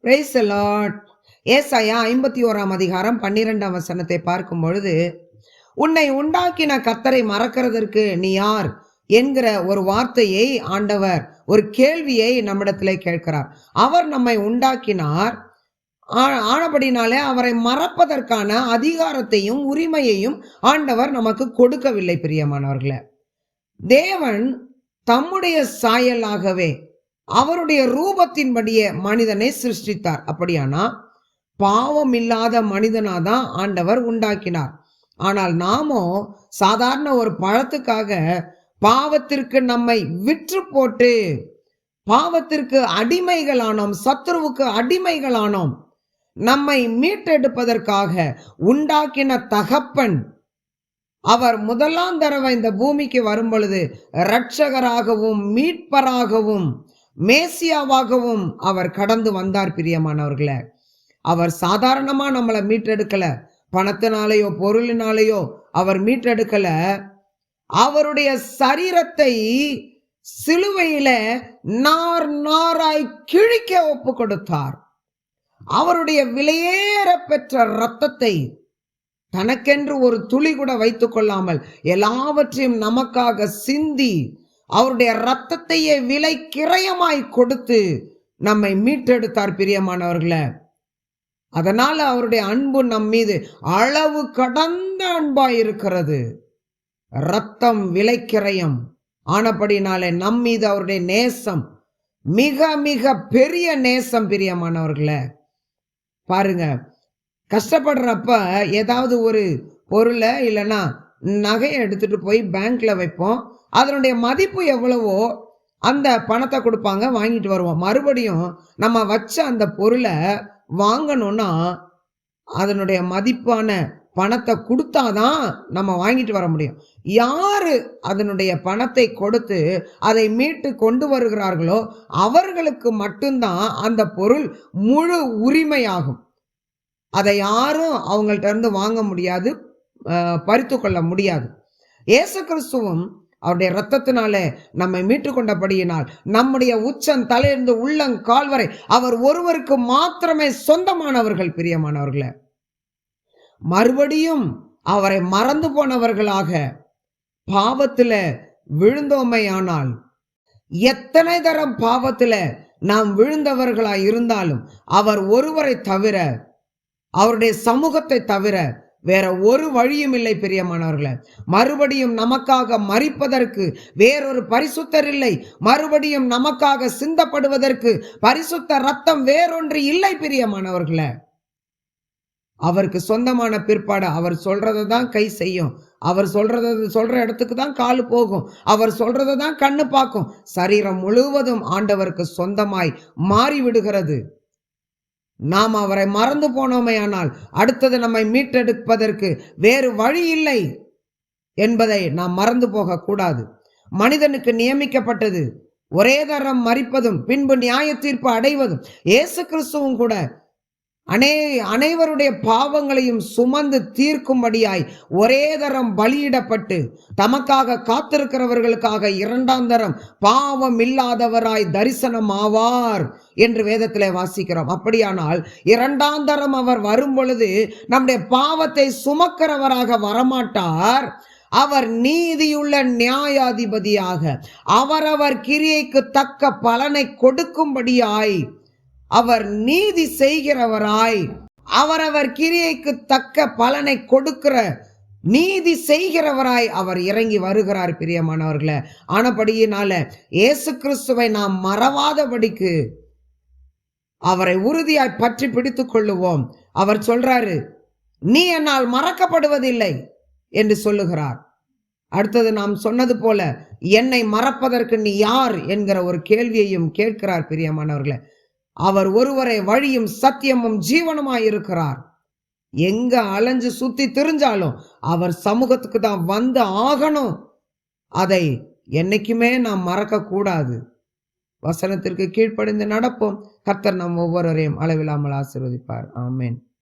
Price Lord ஏசாயா ஐம்பத்தி ஓராம் அதிகாரம் பன்னிரெண்டாம் வசனத்தை பார்க்கும் பொழுது உன்னை உண்டாக்கின கத்தரை மறக்கிறதற்கு நீ யார்? என்கிற ஒரு வார்த்தையை ஆண்டவர் ஒரு கேள்வியை நம்மிடத்திலே கேட்கிறார். அவர் நம்மை உண்டாக்கினார். ஆ- ஆனபடினாலே அவரை மறப்பதற்கான அதிகாரத்தையும் உரிமையையும் ஆண்டவர் நமக்கு கொடுக்கவில்லை பிரியமானவர்களே. தேவன் தம்முடைய சாயலாகவே அவருடைய ரூபத்தின்படியே மனிதனை சிருஷ்டித்தார். அப்படியானா? பாவம் இல்லாத மனிதனாதான் ஆண்டவர் உண்டாக்கினார். ஆனால் நாமோ சாதாரண ஒரு பழத்துக்காக பாவத்திற்கு நம்மை விற்று போட்டு பாவத்திற்கு அடிமைகளானோம் சத்ருவுக்கு அடிமைகளானோம் நம்மை மீட்டெடுப்பதற்காக உண்டாக்கின தகப்பன் அவர் முதலாம் தடவை இந்த பூமிக்கு வரும் பொழுது இரட்சகராகவும் மீட்பராகவும் மேசியாவாகவும் அவர் கடந்து வந்தார் பிரியமானவர்களே. அவர் சாதாரணமா நம்மளை மீட்டெடுக்கல. பணத்தினாலேயோ பொருளினாலேயோ அவர் மீட்டெடுக்கல. அவருடைய சரீரத்தை சிலுவையில நார் நாராய் கிழிக்க ஒப்பு கொடுத்தார். அவருடைய விலையேற பெற்ற ரத்தத்தை தனக்கென்று ஒரு துளி கூட வைத்துக் கொள்ளாமல் எல்லாவற்றையும் நமக்காக சிந்தி அவருடைய ரத்தத்தையே விலை கிரயமாய் கொடுத்து நம்மை மீட்டெடுத்தார் பிரியமானவர்களை. அதனால் அவருடைய அன்பு நம் மீது அளவு கடந்த அன்பாய் இருக்கிறது. ரத்தம் விலைக்கிரயம் ஆனபடினாலே நம் மீது அவருடைய நேசம் மிக மிக பெரிய நேசம் பிரியமானவர்களே. பாருங்க கஷ்டப்படுறப்ப ஏதாவது ஒரு பொருளை இல்லைன்னா நகையை எடுத்துட்டு போய் பேங்க்ல வைப்போம். அதனுடைய மதிப்பு எவ்வளவோ அந்த பணத்தை கொடுப்பாங்க வாங்கிட்டு வருவோம். மறுபடியும் நம்ம வச்ச அந்த பொருளை வாங்கணும்னா அதனுடைய மதிப்பான பணத்தை கொடுத்தாதான் நம்ம வாங்கிட்டு வர முடியும். யாரு அதனுடைய பணத்தை கொடுத்து அதை மீட்டு கொண்டு வருகிறார்களோ அவர்களுக்கு மட்டும்தான் அந்த பொருள் முழு உரிமையாகும். அதை யாரும் அவங்கள்ட்ட இருந்து வாங்க முடியாது பறித்து கொள்ள முடியாது. இயேசு கிறிஸ்துவும் அவருடைய இரத்தத்தினாலே நம்மை மீட்டு கொண்டபடியினால் நம்முடைய உச்சம் தலையிருந்து உள்ளங்கால் வரை அவர் ஒருவருக்கு மாத்திரமே சொந்தமானவர்கள் பிரியமானவர்களே. மறுபடியும் அவரை மறந்து போனவர்களாக பாவத்தில் விழுந்தோமையானால் எத்தனை தரம் பாவத்தில் நாம் விழுந்தவர்களாய் இருந்தாலும் அவர் ஒருவரை தவிர அவருடைய சமூகத்தை தவிர வேற ஒரு வழியும் இல்லை பிரியமானவர்களே. மறுபடியும் நமக்காக மறிப்பதற்கு வேறொரு பரிசுத்தர் இல்லை. மறுபடியும் நமக்காக சிந்தப்படுவதற்கு பரிசுத்த ரத்தம் வேறொன்று இல்லை பிரியமானவர்களே. அவருக்கு சொந்தமான பிற்பாடு அவர் சொல்றதை தான் கை செய்யும். அவர் சொல்றத சொல்ற இடத்துக்கு தான் காலு போகும். அவர் சொல்றதை தான் கண்ணு பார்க்கும். சரீரம் முழுவதும் ஆண்டவருக்கு சொந்தமாய் மாறி விடுகிறது நாம் அவரை மறந்து போனோமேயானால் அடுத்தது நம்மை மீட்டெடுப்பதற்கு வேறு வழி இல்லை என்பதை நாம் மறந்து போகக்கூடாது. மனிதனுக்கு நியமிக்கப்பட்டது ஒரே தரம் மறிப்பதும் பின்பு நியாய தீர்ப்பு அடைவதும் இயேசு கிறிஸ்துவும் கூட அனே அனைவருடைய பாவங்களையும் சுமந்து தீர்க்கும்படியாய் ஒரே தரம் பலியிடப்பட்டு தமக்காக காத்திருக்கிறவர்களுக்காக இரண்டாம் தரம் பாவம் இல்லாதவராய் தரிசனம் ஆவார் என்று வேதத்திலே வாசிக்கிறோம். அப்படியானால் இரண்டாம் தரம் அவர் வரும் பொழுது நம்முடைய பாவத்தை சுமக்கிறவராக வரமாட்டார். அவர் நீதியுள்ள நியாயாதிபதியாக அவரவர் கிரியைக்கு தக்க பலனை கொடுக்கும்படியாய் அவர் நீதி செய்கிறவராய் அவரவர் கிரியைக்கு தக்க பலனை கொடுக்கிற நீதி செய்கிறவராய் அவர் இறங்கி வருகிறார் பிரியமானவர்களை. ஆனபடியினால இயேசு கிறிஸ்துவை நாம் மறவாதபடிக்கு அவரை உறுதியாய் பற்றி பிடித்து கொள்ளுவோம். அவர் சொல்றாரு நீ என்னால் மறக்கப்படுவதில்லை என்று சொல்லுகிறார். அடுத்தது நாம் சொன்னது போல என்னை மறப்பதற்கு நீ யார்? என்கிற ஒரு கேள்வியையும் கேட்கிறார் பிரியமானவர்களை. அவர் ஒருவரை வழியும் சத்தியமும் ஜீவனுமாய் இருக்கிறார் எங்க அலைஞ்சு சுத்தி திரிஞ்சாலும் அவர் சமூகத்துக்கு தான் வந்து ஆகணும். அதை என்னைக்குமே நாம் மறக்க கூடாது வசனத்திற்கு கீழ்ப்படிந்து நடப்போம். கர்த்தர் நம் ஒவ்வொருவரையும் அளவில்லாமல் ஆசீர்வதிப்பார். ஆமேன்.